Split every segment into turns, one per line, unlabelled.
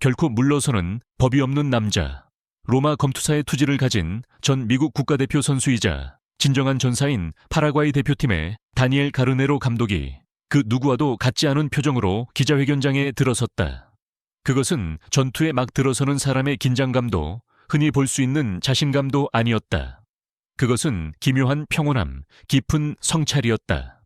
결코 물러서는 법이 없는 남자. 로마 검투사의 투지를 가진 전 미국 국가대표 선수이자 진정한 전사인 파라과이 대표팀의 다니엘 가르네로 감독이 그 누구와도 같지 않은 표정으로 기자회견장에 들어섰다. 그것은 전투에 막 들어서는 사람의 긴장감도 흔히 볼 수 있는 자신감도 아니었다. 그것은 기묘한 평온함, 깊은 성찰이었다.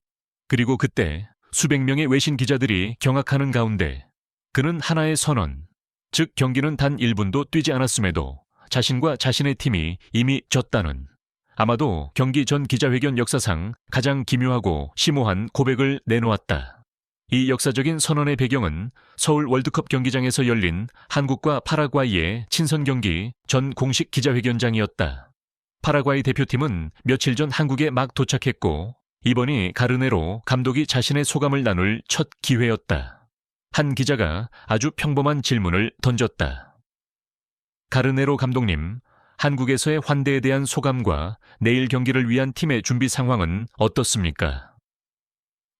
그리고 그때 수백 명의 외신 기자들이 경악하는 가운데 그는 하나의 선언, 즉 경기는 단 1분도 뛰지 않았음에도 자신과 자신의 팀이 이미 졌다는 아마도 경기 전 기자회견 역사상 가장 기묘하고 심오한 고백을 내놓았다. 이 역사적인 선언의 배경은 서울 월드컵 경기장에서 열린 한국과 파라과이의 친선 경기 전 공식 기자회견장이었다. 파라과이 대표팀은 며칠 전 한국에 막 도착했고 이번이 가르네로 감독이 자신의 소감을 나눌 첫 기회였다. 한 기자가 아주 평범한 질문을 던졌다. 가르네로 감독님, 한국에서의 환대에 대한 소감과 내일 경기를 위한 팀의 준비 상황은 어떻습니까?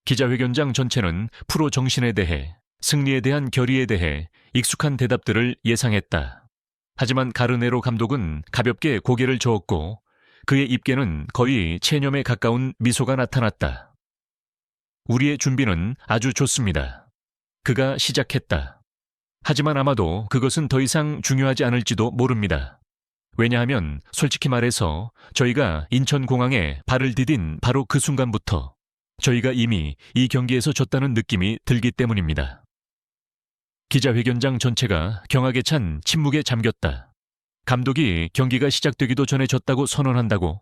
기자회견장 전체는 프로 정신에 대해, 승리에 대한 결의에 대해 익숙한 대답들을 예상했다. 하지만 가르네로 감독은 가볍게 고개를 저었고 그의 입계는 거의 체념에 가까운 미소가 나타났다. 우리의 준비는 아주 좋습니다. 그가 시작했다. 하지만 아마도 그것은 더 이상 중요하지 않을지도 모릅니다. 왜냐하면 솔직히 말해서 저희가 인천공항에 발을 디딘 바로 그 순간부터 저희가 이미 이 경기에서 졌다는 느낌이 들기 때문입니다. 기자회견장 전체가 경악에 찬 침묵에 잠겼다. 감독이 경기가 시작되기도 전에 졌다고 선언한다고?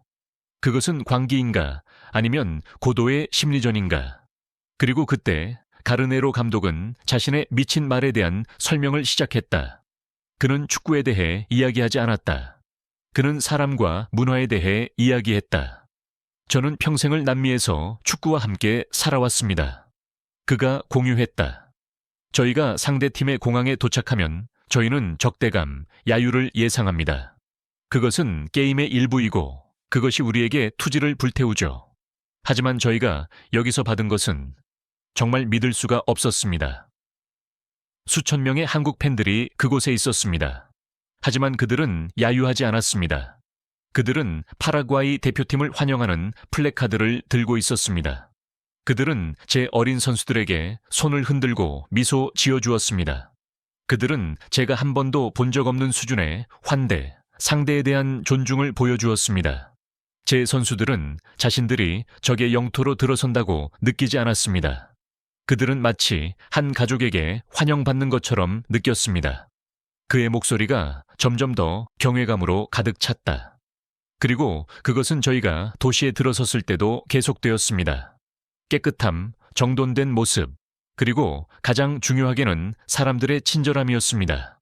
그것은 광기인가 아니면 고도의 심리전인가? 그리고 그때 가르네로 감독은 자신의 미친 말에 대한 설명을 시작했다. 그는 축구에 대해 이야기하지 않았다. 그는 사람과 문화에 대해 이야기했다. 저는 평생을 남미에서 축구와 함께 살아왔습니다. 그가 공유했다. 저희가 상대팀의 공항에 도착하면 저희는 적대감, 야유를 예상합니다. 그것은 게임의 일부이고 그것이 우리에게 투지를 불태우죠. 하지만 저희가 여기서 받은 것은 정말 믿을 수가 없었습니다. 수천 명의 한국 팬들이 그곳에 있었습니다. 하지만 그들은 야유하지 않았습니다. 그들은 파라과이 대표팀을 환영하는 플래카드를 들고 있었습니다. 그들은 제 어린 선수들에게 손을 흔들고 미소 지어주었습니다. 그들은 제가 한 번도 본 적 없는 수준의 환대, 상대에 대한 존중을 보여주었습니다. 제 선수들은 자신들이 적의 영토로 들어선다고 느끼지 않았습니다. 그들은 마치 한 가족에게 환영받는 것처럼 느꼈습니다. 그의 목소리가 점점 더 경외감으로 가득 찼다. 그리고 그것은 저희가 도시에 들어섰을 때도 계속되었습니다. 깨끗함, 정돈된 모습, 그리고 가장 중요하게는 사람들의 친절함이었습니다.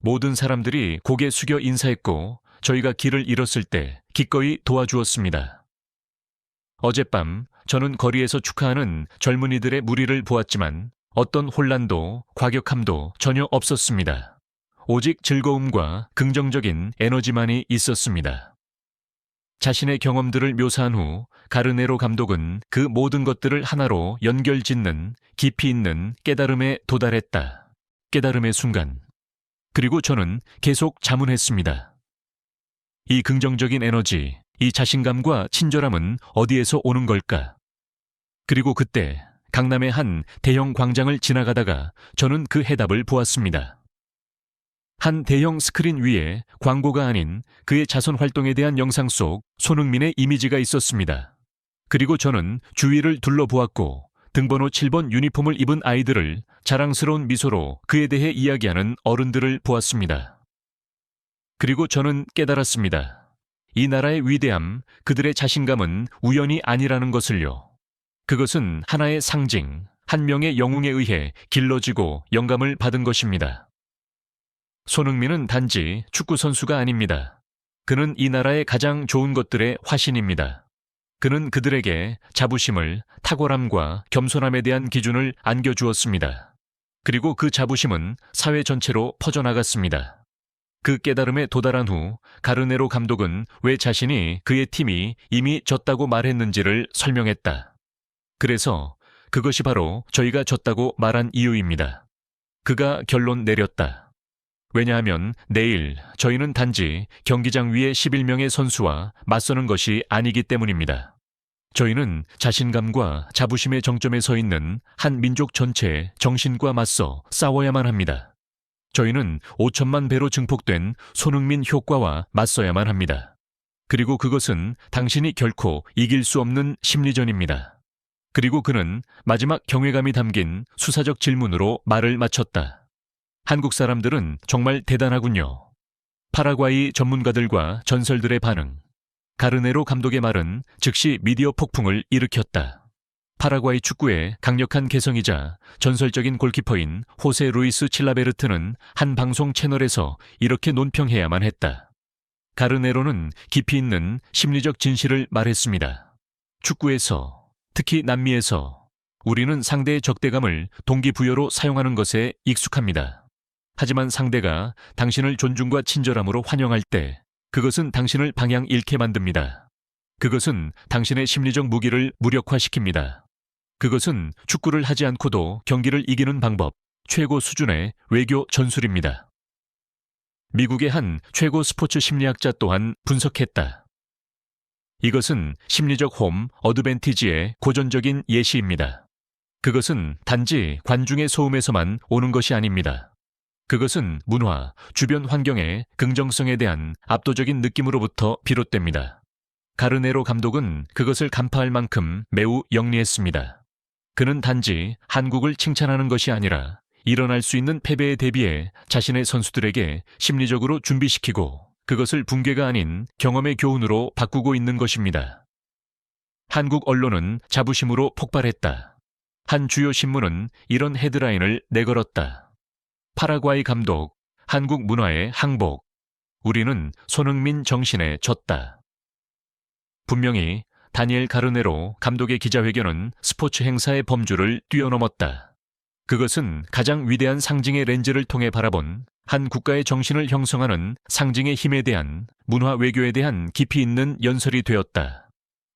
모든 사람들이 고개 숙여 인사했고 저희가 길을 잃었을 때 기꺼이 도와주었습니다. 어젯밤 저는 거리에서 축하하는 젊은이들의 무리를 보았지만 어떤 혼란도 과격함도 전혀 없었습니다. 오직 즐거움과 긍정적인 에너지만이 있었습니다. 자신의 경험들을 묘사한 후 가르네로 감독은 그 모든 것들을 하나로 연결 짓는 깊이 있는 깨달음에 도달했다. 깨달음의 순간. 그리고 저는 계속 자문했습니다. 이 긍정적인 에너지, 이 자신감과 친절함은 어디에서 오는 걸까? 그리고 그때 강남의 한 대형 광장을 지나가다가 저는 그 해답을 보았습니다. 한 대형 스크린 위에 광고가 아닌 그의 자선 활동에 대한 영상 속 손흥민의 이미지가 있었습니다. 그리고 저는 주위를 둘러보았고 등번호 7번 유니폼을 입은 아이들을 자랑스러운 미소로 그에 대해 이야기하는 어른들을 보았습니다. 그리고 저는 깨달았습니다. 이 나라의 위대함, 그들의 자신감은 우연이 아니라는 것을요. 그것은 하나의 상징, 한 명의 영웅에 의해 길러지고 영감을 받은 것입니다. 손흥민은 단지 축구 선수가 아닙니다. 그는 이 나라의 가장 좋은 것들의 화신입니다. 그는 그들에게 자부심을, 탁월함과 겸손함에 대한 기준을 안겨주었습니다. 그리고 그 자부심은 사회 전체로 퍼져나갔습니다. 그 깨달음에 도달한 후 가르네로 감독은 왜 자신이 그의 팀이 이미 졌다고 말했는지를 설명했다. 그래서 그것이 바로 저희가 졌다고 말한 이유입니다. 그가 결론 내렸다. 왜냐하면 내일 저희는 단지 경기장 위의 11명의 선수와 맞서는 것이 아니기 때문입니다. 저희는 자신감과 자부심의 정점에 서 있는 한 민족 전체의 정신과 맞서 싸워야만 합니다. 저희는 5천만 배로 증폭된 손흥민 효과와 맞서야만 합니다. 그리고 그것은 당신이 결코 이길 수 없는 심리전입니다. 그리고 그는 마지막 경외감이 담긴 수사적 질문으로 말을 마쳤다. 한국 사람들은 정말 대단하군요. 파라과이 전문가들과 전설들의 반응. 가르네로 감독의 말은 즉시 미디어 폭풍을 일으켰다. 파라과이 축구의 강력한 개성이자 전설적인 골키퍼인 호세 루이스 칠라베르트는 한 방송 채널에서 이렇게 논평해야만 했다. 가르네로는 깊이 있는 심리적 진실을 말했습니다. 축구에서, 특히 남미에서 우리는 상대의 적대감을 동기부여로 사용하는 것에 익숙합니다. 하지만 상대가 당신을 존중과 친절함으로 환영할 때 그것은 당신을 방향 잃게 만듭니다. 그것은 당신의 심리적 무기를 무력화시킵니다. 그것은 축구를 하지 않고도 경기를 이기는 방법, 최고 수준의 외교 전술입니다. 미국의 한 최고 스포츠 심리학자 또한 분석했다. 이것은 심리적 홈 어드밴티지의 고전적인 예시입니다. 그것은 단지 관중의 소음에서만 오는 것이 아닙니다. 그것은 문화, 주변 환경의 긍정성에 대한 압도적인 느낌으로부터 비롯됩니다. 가르네로 감독은 그것을 간파할 만큼 매우 영리했습니다. 그는 단지 한국을 칭찬하는 것이 아니라 일어날 수 있는 패배에 대비해 자신의 선수들에게 심리적으로 준비시키고 그것을 붕괴가 아닌 경험의 교훈으로 바꾸고 있는 것입니다. 한국 언론은 자부심으로 폭발했다. 한 주요 신문은 이런 헤드라인을 내걸었다. 파라과이 감독, 한국 문화의 항복. 우리는 손흥민 정신에 졌다. 분명히 다니엘 가르네로 감독의 기자회견은 스포츠 행사의 범주를 뛰어넘었다. 그것은 가장 위대한 상징의 렌즈를 통해 바라본 한 국가의 정신을 형성하는 상징의 힘에 대한 문화 외교에 대한 깊이 있는 연설이 되었다.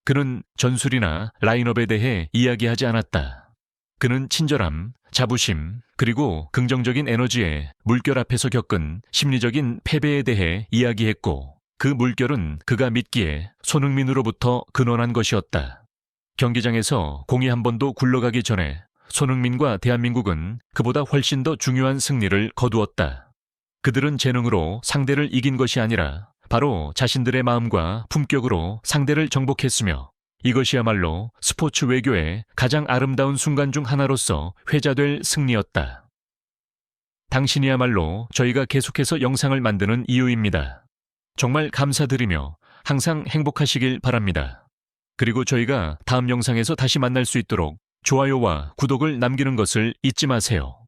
그는 전술이나 라인업에 대해 이야기하지 않았다. 그는 친절함, 자부심, 그리고 긍정적인 에너지에 물결 앞에서 겪은 심리적인 패배에 대해 이야기했고, 그 물결은 그가 믿기에 손흥민으로부터 근원한 것이었다. 경기장에서 공이 한 번도 굴러가기 전에 손흥민과 대한민국은 그보다 훨씬 더 중요한 승리를 거두었다. 그들은 재능으로 상대를 이긴 것이 아니라 바로 자신들의 마음과 품격으로 상대를 정복했으며 이것이야말로 스포츠 외교의 가장 아름다운 순간 중 하나로서 회자될 승리였다. 당신이야말로 저희가 계속해서 영상을 만드는 이유입니다. 정말 감사드리며 항상 행복하시길 바랍니다. 그리고 저희가 다음 영상에서 다시 만날 수 있도록 좋아요와 구독을 남기는 것을 잊지 마세요.